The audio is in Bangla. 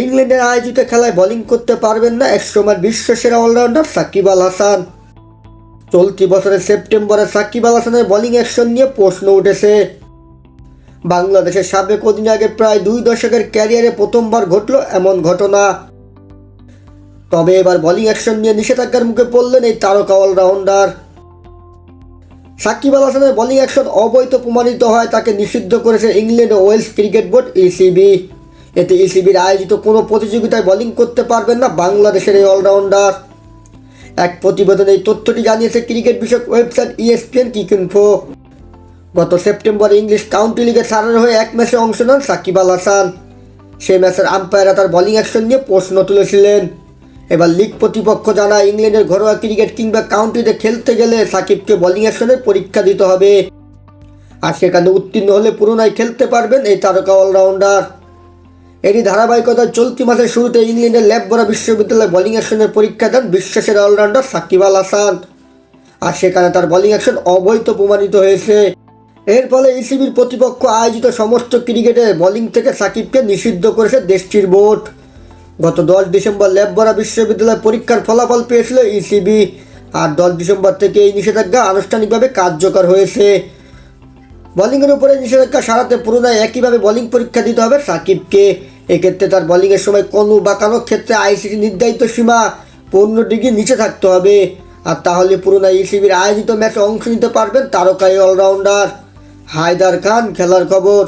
ইংল্যান্ডের আয়োজিত খেলায় বোলিং করতে পারবেন না একসময় বিশ্বসেরা অলরাউন্ডার সাকিব আল হাসান। চলতি বছরের সেপ্টেম্বরে সাকিব আল হাসানের বোলিং অ্যাকশন নিয়ে প্রশ্ন উঠেছে। বাংলাদেশের সাবেক অধিনায়কের প্রায় দুই দশকের ক্যারিয়ারে প্রথমবার ঘটল এমন ঘটনা। তবে এবার বোলিং অ্যাকশন নিয়ে নিষেধাজ্ঞার মুখে পড়লেন এই তারকা অলরাউন্ডার। সাকিব আল হাসানের বোলিং অ্যাকশন অবৈধ প্রমাণিত হয়, তাকে নিষিদ্ধ করেছে ইংল্যান্ড ও ওয়েলস ক্রিকেট বোর্ড ইসিবি। এতে ইসিবির আয়োজিত কোনো প্রতিযোগিতায় বোলিং করতে পারবেন না বাংলাদেশের এই অলরাউন্ডার এক প্রতিবেদনে এই তথ্যটি জানিয়েছে ক্রিকেট বিষয়ক ওয়েবসাইট E ইএসপিএন কিকিনফো গত সেপ্টেম্বরে ইংলিশ কাউন্টি লিগে সারার হয়ে এক ম্যাচে অংশ নেন সাকিব আল হাসান। সেই ম্যাচের আম্পায়াররা তার বোলিং অ্যাকশন নিয়ে প্রশ্ন তুলেছিলেন। এবার লিগ প্রতিপক্ষ জানায়, ইংল্যান্ডের ঘরোয়া ক্রিকেট কিংবা কাউন্টিতে খেলতে গেলে সাকিবকে বোলিং অ্যাকশনের পরীক্ষা দিতে হবে। আর সেখানে উত্তীর্ণ হলে পুরোনায় খেলতে পারবেন এই তারকা অলরাউন্ডার এরই ধারাবাহিকতায় চলতি মাসের শুরুতে ইংল্যান্ডের ল্যাববরা বিশ্ববিদ্যালয়ে বোলিং অ্যাকশনের পরীক্ষা দেন বিশ্বসেরা অলরাউন্ডার সাকিব আল হাসান। আর সেখানে তার বোলিং অ্যাকশন অবৈধ প্রমাণিত হয়েছে। এর ফলে ইসিবির প্রতিপক্ষ আয়োজিত সমস্ত ক্রিকেটে বোলিং থেকে সাকিবকে নিষিদ্ধ করেছে দেশটির বোর্ড। গত দশ ডিসেম্বর ল্যাববরা বিশ্ববিদ্যালয় পরীক্ষার ফলাফল পেয়েছিল ইসিবি। আর দশ ডিসেম্বর থেকে এই নিষেধাজ্ঞা আনুষ্ঠানিকভাবে কার্যকর হয়েছে। বোলিংয়ের উপরে নিষেধাজ্ঞা সারাতে পুরোনায় একইভাবে বোলিং পরীক্ষা দিতে হবে সাকিবকে। এক্ষেত্রে তার বলিংয়ের সময় কোনো বা কারও ক্ষেত্রে আইসিসি নির্ধারিত সীমা পনেরো ডিগ্রি নিচে থাকতে হবে। আর তাহলে পুরোনো ইসিবির আয়োজিত ম্যাচে অংশ নিতে পারবেন তারকা এই অলরাউন্ডার। হায়দার খান, খেলার খবর।